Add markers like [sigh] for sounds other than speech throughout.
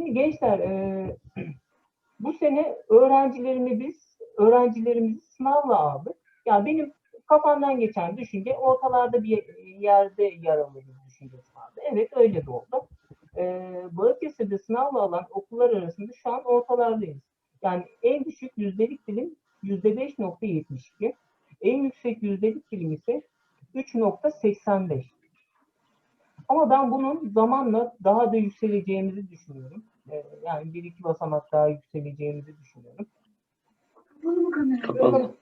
Şimdi gençler e, bu sene öğrencilerimi biz öğrencilerimizi sınavla aldık. Ya benim kafamdan geçen düşünce ortalarda bir yerde yer alır düşüncesi vardı. Evet öyle de oldu. E, Balıkesir'de sınavla alan okullar arasında şu an ortalardayız. Yani en düşük yüzdelik dilim yüzde 5.72. En yüksek yüzdelik dilim ise 3.85. Ama ben bunun zamanla daha da yükseleceğimizi düşünüyorum. Ee, yani bir iki basamak daha yükseleceğimizi düşünüyorum. Kapalı.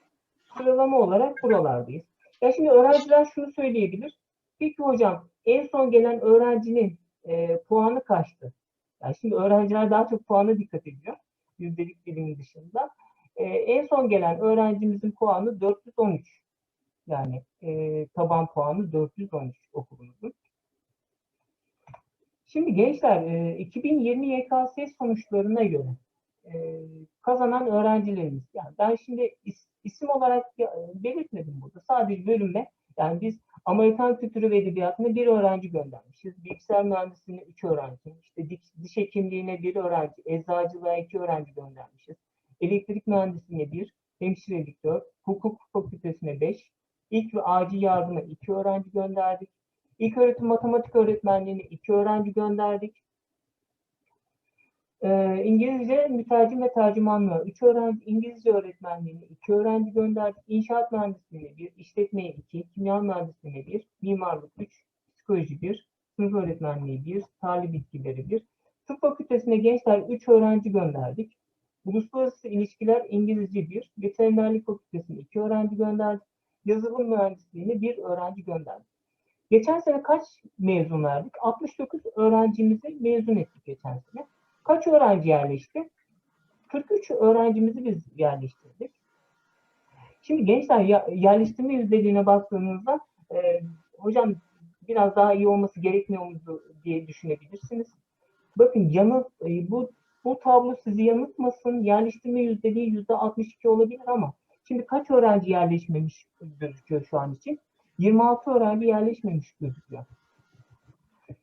Sıralama olarak buralardayız. Ya şimdi öğrenciler şunu söyleyebilir. Peki hocam en son gelen öğrencinin e, puanı kaçtı? Yani şimdi öğrenciler daha çok puana dikkat ediyor. Yüzdelik dilimin dışında. E, en son gelen öğrencimizin puanı 413. Yani e, taban puanı 413 okulumuzun. Şimdi gençler e, 2020 YKS sonuçlarına göre e, kazanan öğrencilerimiz. Yani ben şimdi is- isim olarak ya- belirtmedim burada. Sadece bölüme yani biz Amerikan kültürü ve edebiyatına bir öğrenci göndermişiz. Bilgisayar mühendisliğine üç öğrenci, işte diş, diş hekimliğine bir öğrenci, eczacılığa iki öğrenci göndermişiz. Elektrik mühendisliğine bir, hemşirelik dört, hukuk fakültesine beş, ilk ve acil yardıma iki öğrenci gönderdik. İlk öğretim matematik öğretmenliğine iki öğrenci gönderdik. Ee, İngilizce mütercim ve tercümanlığı 3 öğrenci, İngilizce öğretmenliğine 2 öğrenci gönderdik. İnşaat mühendisliğine 1, işletmeye 2, kimya mühendisliğine 1, mimarlık 3, psikoloji 1, sınıf öğretmenliği 1, tarih bitkileri 1. Tıp fakültesine gençler 3 öğrenci gönderdik. Uluslararası ilişkiler İngilizce 1, veterinerlik fakültesine 2 öğrenci gönderdik. Yazılım mühendisliğine 1 öğrenci gönderdik. Geçen sene kaç mezun verdik? 69 öğrencimizi mezun ettik geçen sene. Kaç öğrenci yerleşti? 43 öğrencimizi biz yerleştirdik. Şimdi gençler yerleştirme yüzdeliğine baktığınızda e, hocam biraz daha iyi olması gerekmiyor muydu diye düşünebilirsiniz. Bakın yanı, e, bu bu tablo sizi yanıltmasın. Yerleştirme yüzdeliği yüzde 62 olabilir ama şimdi kaç öğrenci yerleşmemiş gözüküyor şu an için? 26 öğrenci yerleşmemiş gözüküyor.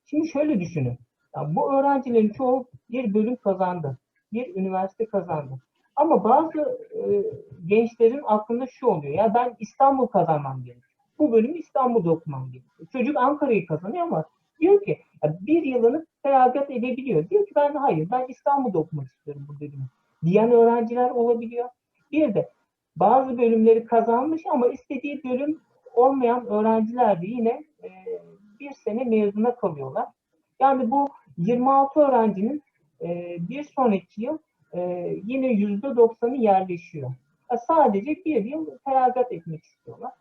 Şimdi şöyle düşünün. Ya bu öğrencilerin çoğu bir bölüm kazandı. Bir üniversite kazandı. Ama bazı e, gençlerin aklında şu oluyor. Ya ben İstanbul kazanmam gerekiyor. Bu bölümü İstanbul'da okumam gerekiyor. Çocuk Ankara'yı kazanıyor ama diyor ki ya bir yılını feragat edebiliyor. Diyor ki ben hayır ben İstanbul'da okumak istiyorum bu bölümü. Diyen öğrenciler olabiliyor. Bir de bazı bölümleri kazanmış ama istediği bölüm olmayan öğrenciler de yine e, bir sene mezuna kalıyorlar. Yani bu 26 öğrencinin e, bir sonraki yıl e, yine yüzde doksanı yerleşiyor. Ya sadece bir yıl feragat etmek istiyorlar.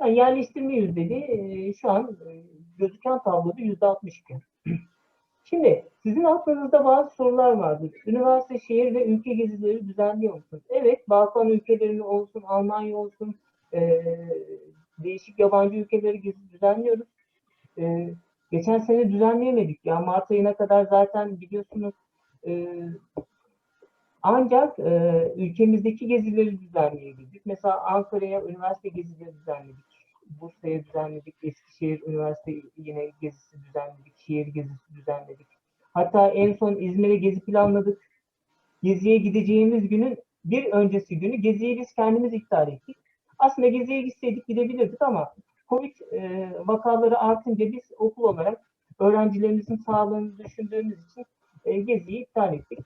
Yani yerleştirme yüzdeliği e, şu an e, gözüken tabloda yüzde 62. [clears throat] Şimdi sizin aklınızda bazı sorular vardır. Üniversite, şehir ve ülke gezileri düzenliyor musunuz? Evet, Balkan ülkelerinin olsun, Almanya olsun, e, değişik yabancı ülkeleri gezi düzenliyoruz. E, geçen sene düzenleyemedik. Ya Mart ayına kadar zaten biliyorsunuz e, ancak e, ülkemizdeki gezileri düzenleyebildik. Mesela Ankara'ya üniversite gezileri düzenledik. Bursa'ya düzenledik. Eskişehir Üniversite yine gezisi düzenledik. Şehir gezisi düzenledik. Hatta en son İzmir'e gezi planladık. Geziye gideceğimiz günün bir öncesi günü geziyi biz kendimiz iptal ettik. Aslında geziye gitseydik gidebilirdik ama Covid e, vakaları artınca biz okul olarak öğrencilerimizin sağlığını düşündüğümüz için e, geziyi iptal ettik.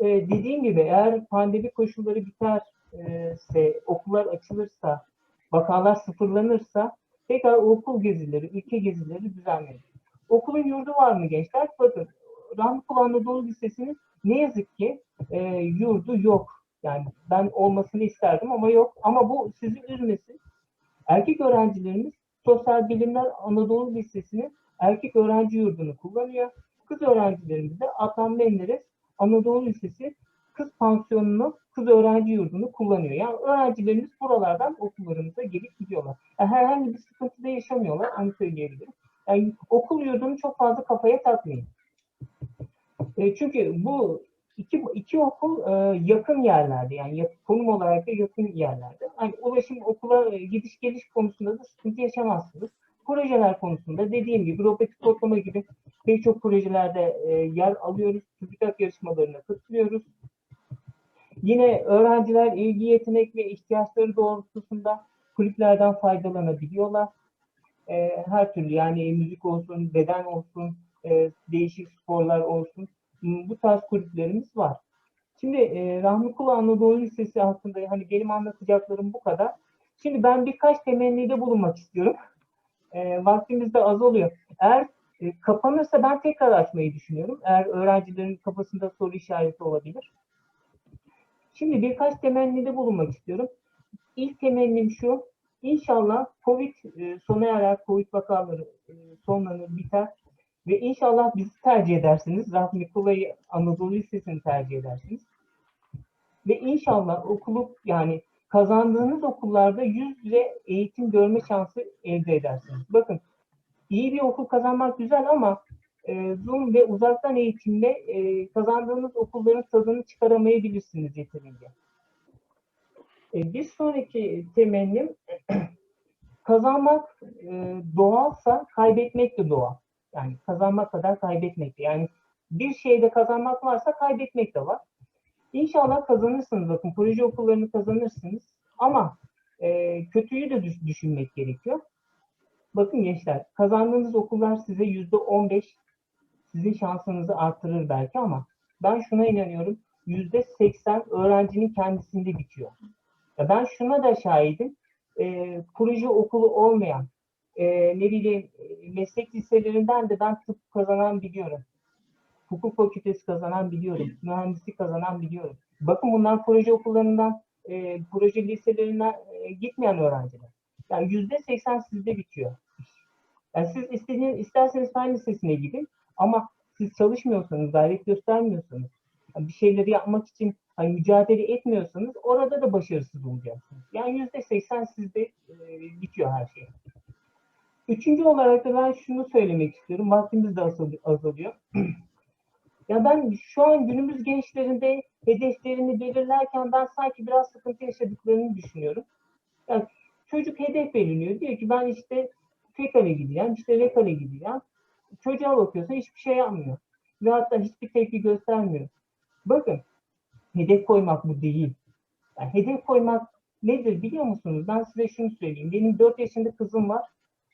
E, dediğim gibi eğer pandemi koşulları biterse, okullar açılırsa, vakalar sıfırlanırsa tekrar okul gezileri, ülke gezileri düzenlenir. Okulun yurdu var mı gençler? Bakın Rahmi Anadolu Lisesi'nin ne yazık ki e, yurdu yok. Yani ben olmasını isterdim ama yok. Ama bu sizi üzmesin. Erkek öğrencilerimiz Sosyal Bilimler Anadolu Lisesi'nin erkek öğrenci yurdunu kullanıyor. Kız öğrencilerimiz de Adnan Menderes Anadolu Lisesi kız pansiyonunu, kız öğrenci yurdunu kullanıyor. Yani öğrencilerimiz buralardan okullarımıza gelip gidiyorlar. Yani herhangi bir sıkıntı da yaşamıyorlar, onu söyleyebilirim. Yani okul yurdunu çok fazla kafaya takmayın. E, çünkü bu iki, iki okul e, yakın yerlerde yani yak- konum olarak da yakın yerlerde. Hani ulaşım okula e, gidiş geliş konusunda da sıkıntı yaşamazsınız. projeler konusunda dediğim gibi robotik kodlama gibi pek çok projelerde e, yer alıyoruz. TÜBİTAK yarışmalarına katılıyoruz. Yine öğrenciler ilgi, yetenek ve ihtiyaçları doğrultusunda kulüplerden faydalanabiliyorlar. E, her türlü yani müzik olsun, beden olsun, e, değişik sporlar olsun bu tarz kulüplerimiz var. Şimdi e, Rahmi Kulu Anadolu Lisesi hakkında hani benim anlatacaklarım bu kadar. Şimdi ben birkaç temennide bulunmak istiyorum. [laughs] E, vaktimiz de az oluyor. Eğer e, kapanırsa ben tekrar açmayı düşünüyorum. Eğer öğrencilerin kafasında soru işareti olabilir. Şimdi birkaç temennide bulunmak istiyorum. İlk temennim şu. İnşallah Covid e, sona erer, Covid vakaları e, sonlanır, biter. Ve inşallah bizi tercih edersiniz. Rahmi Kula'yı Anadolu Lisesi'ni tercih edersiniz. Ve inşallah okulu yani kazandığınız okullarda yüz yüze eğitim görme şansı elde edersiniz. Bakın iyi bir okul kazanmak güzel ama e, Zoom ve uzaktan eğitimle e, kazandığınız okulların tadını çıkaramayabilirsiniz yeterince. E, bir sonraki temennim [clears throat] kazanmak e, doğalsa kaybetmek de doğal. Yani kazanmak kadar kaybetmek de. Yani bir şeyde kazanmak varsa kaybetmek de var. İnşallah kazanırsınız. Bakın proje okullarını kazanırsınız. Ama e, kötüyü de düş- düşünmek gerekiyor. Bakın gençler, kazandığınız okullar size yüzde on beş sizin şansınızı artırır belki ama ben şuna inanıyorum. Yüzde seksen öğrencinin kendisinde bitiyor. Ya ben şuna da şahidim. E, proje okulu olmayan, e, ne bileyim e, meslek liselerinden de ben tıp kazanan biliyorum. Hukuk fakültesi kazanan biliyorum. Mühendislik kazanan biliyorum. Bakın bunlar proje okullarından, e, proje liselerinden e, gitmeyen öğrenciler. Yani yüzde seksen sizde bitiyor. Yani siz istediğiniz, isterseniz fen lisesine gidin ama siz çalışmıyorsanız, gayret göstermiyorsanız, yani bir şeyleri yapmak için hani mücadele etmiyorsanız orada da başarısız olacaksınız. Yani yüzde seksen sizde e, bitiyor her şey. Üçüncü olarak da ben şunu söylemek istiyorum. Vaktimiz de azal- azalıyor. [clears throat] ya ben şu an günümüz gençlerinde hedeflerini belirlerken ben sanki biraz sıkıntı yaşadıklarını düşünüyorum. Yani çocuk hedef belirliyor. Diyor ki ben işte FEKA'ya gideceğim, işte REKA'ya gideceğim. Çocuğa bakıyorsa hiçbir şey yapmıyor. Ve hatta hiçbir tepki göstermiyor. Bakın, hedef koymak bu değil. Yani hedef koymak nedir biliyor musunuz? Ben size şunu söyleyeyim. Benim 4 yaşında kızım var.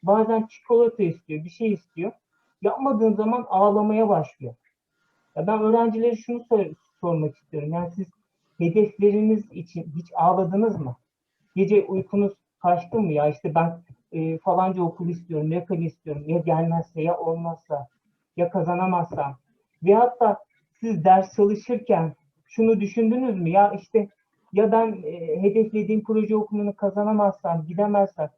Bazen çikolata istiyor, bir şey istiyor. Yapmadığın zaman ağlamaya başlıyor. Ya ben öğrencilere şunu sor- sormak istiyorum. Yani siz hedefleriniz için hiç ağladınız mı? Gece uykunuz kaçtı mı? Ya işte ben e, falanca okul istiyorum, yakın istiyorum. Ya gelmezse, ya olmazsa, ya kazanamazsam. Ve hatta siz ders çalışırken şunu düşündünüz mü? Ya işte ya ben e, hedeflediğim proje okulunu kazanamazsam, gidemezsem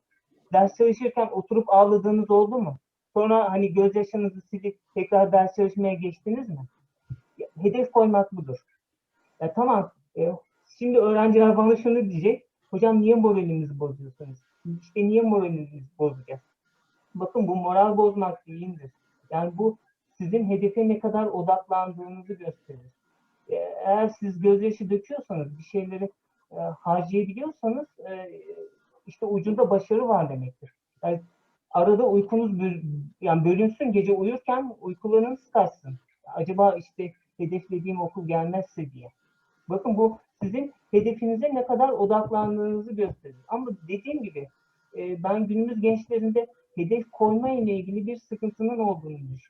ders çalışırken oturup ağladığınız oldu mu? Sonra hani gözyaşınızı silip tekrar ders çalışmaya geçtiniz mi? Hedef koymak budur. Ya tamam, e, şimdi öğrenciler bana şunu diyecek. Hocam niye moralimizi bozuyorsunuz? İşte niye moralimizi bozacağız? Bakın bu moral bozmak değildir. Yani bu sizin hedefe ne kadar odaklandığınızı gösterir. E, Eğer siz gözyaşı döküyorsanız, bir şeyleri e, harcayabiliyorsanız e, işte ucunda başarı var demektir. Yani arada uykunuz yani bölünsün, gece uyurken uykularınız kaçsın. Acaba işte hedeflediğim okul gelmezse diye. Bakın bu sizin hedefinize ne kadar odaklandığınızı gösterir. Ama dediğim gibi e, ben günümüz gençlerinde hedef koyma ile ilgili bir sıkıntının olduğunu düşünüyorum.